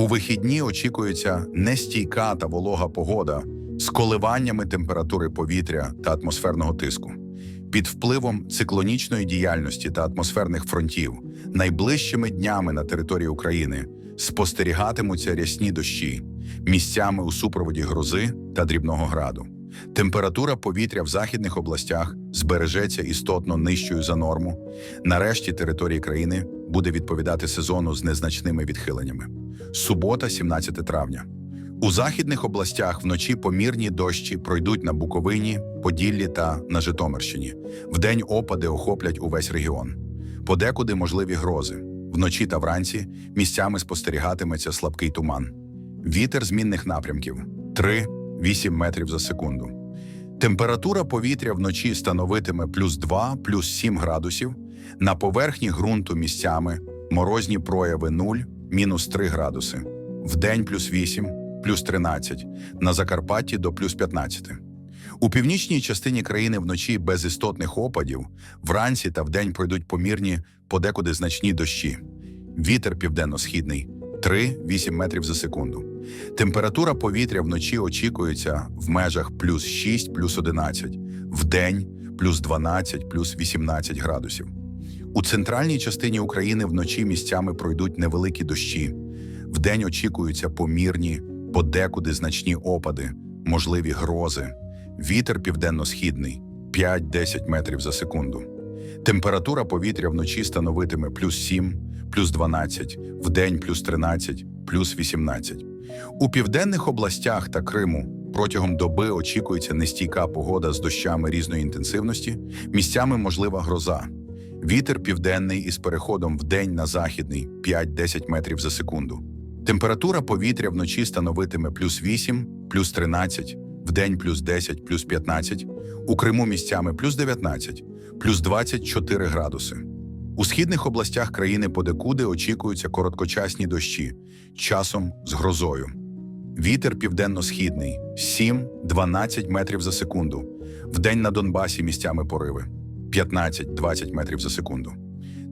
У вихідні очікується нестійка та волога погода з коливаннями температури повітря та атмосферного тиску. Під впливом циклонічної діяльності та атмосферних фронтів найближчими днями на території України спостерігатимуться рясні дощі, місцями у супроводі грози та дрібного граду. Температура повітря в західних областях збережеться істотно нижчою за норму. Нарешті території країни буде відповідати сезону з незначними відхиленнями. Субота, 17 травня. У західних областях вночі помірні дощі пройдуть на Буковині, Поділлі та на Житомирщині. Вдень опади охоплять увесь регіон. Подекуди можливі грози. Вночі та вранці місцями спостерігатиметься слабкий туман. Вітер змінних напрямків 3-8 метрів за секунду. Температура повітря вночі становитиме плюс 2, плюс 7 градусів. На поверхні ґрунту місцями морозні прояви 0, мінус 3 градуси. Вдень плюс 8, плюс 13, на Закарпатті до плюс 15. У північній частині країни вночі без істотних опадів, вранці та вдень пройдуть помірні, подекуди значні дощі. Вітер південно-східний 3-8 метрів за секунду. Температура повітря вночі очікується в межах плюс 6, плюс 11, вдень плюс 12, плюс 18 градусів. У центральній частині України вночі місцями пройдуть невеликі дощі. Вдень очікуються помірні, подекуди значні опади, можливі грози. Вітер південно-східний 5-10 метрів за секунду. Температура повітря вночі становитиме плюс 7, плюс 12, вдень плюс 13, плюс 18. У південних областях та Криму протягом доби очікується нестійка погода з дощами різної інтенсивності, місцями можлива гроза. Вітер південний із переходом вдень на західний 5-10 метрів за секунду. Температура повітря вночі становитиме плюс 8, плюс 13, вдень плюс 10, плюс 15, у Криму місцями плюс 19, плюс 24 градуси. У східних областях країни подекуди очікуються короткочасні дощі, часом з грозою. Вітер південно-східний 7-12 метрів за секунду. Вдень на Донбасі місцями пориви 15-20 метрів за секунду.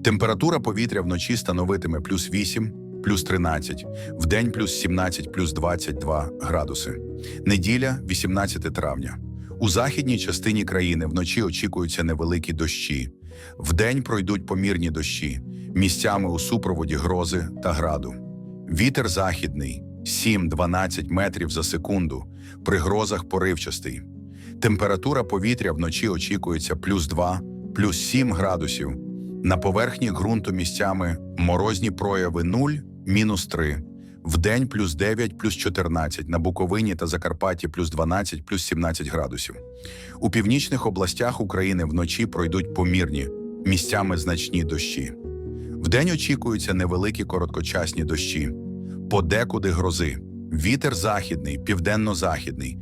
Температура повітря вночі становитиме плюс 8, плюс 13, вдень плюс 17, плюс 22 градуси. Неділя, 18 травня. У західній частині країни вночі очікуються невеликі дощі. Вдень пройдуть помірні дощі, місцями у супроводі грози та граду. Вітер західний 7-12 метрів за секунду, при грозах поривчастий. Температура повітря вночі очікується плюс 2, плюс 7 градусів. На поверхні ґрунту місцями морозні прояви 0, мінус 3. Вдень плюс 9, плюс 14, на Буковині та Закарпатті плюс 12, плюс 17 градусів. У північних областях України вночі пройдуть помірні, місцями значні дощі. Вдень очікуються невеликі короткочасні дощі, подекуди грози. Вітер західний, південно-західний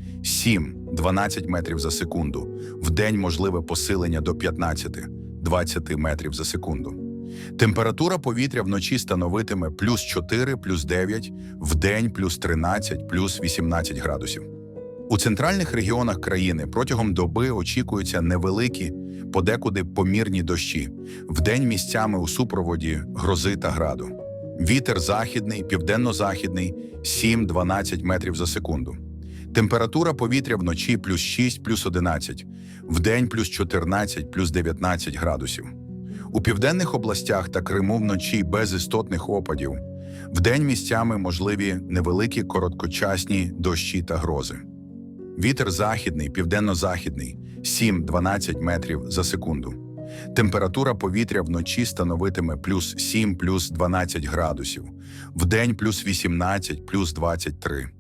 7-12 метрів за секунду. Вдень можливе посилення до 15-20 метрів за секунду. Температура повітря вночі становитиме плюс 4, плюс 9, вдень плюс 13, плюс 18 градусів. У центральних регіонах країни протягом доби очікуються невеликі, подекуди помірні дощі, вдень місцями у супроводі грози та граду. Вітер західний, південно-західний 7-12 метрів за секунду. Температура повітря вночі плюс 6, плюс 11, вдень плюс 14, плюс 19 градусів. У південних областях та Криму вночі без істотних опадів. Вдень місцями можливі невеликі короткочасні дощі та грози. Вітер західний, південно-західний 7-12 метрів за секунду. Температура повітря вночі становитиме плюс 7, плюс 12 градусів, вдень плюс 18, плюс 23.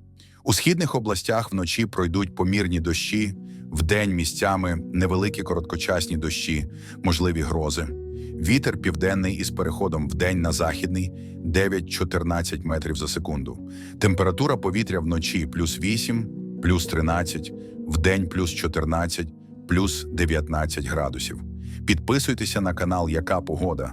У східних областях вночі пройдуть помірні дощі, вдень місцями невеликі короткочасні дощі, можливі грози. Вітер південний із переходом вдень на західний 9-14 метрів за секунду. Температура повітря вночі плюс 8, плюс 13, вдень плюс 14, плюс 19 градусів. Підписуйтеся на канал Яка Погода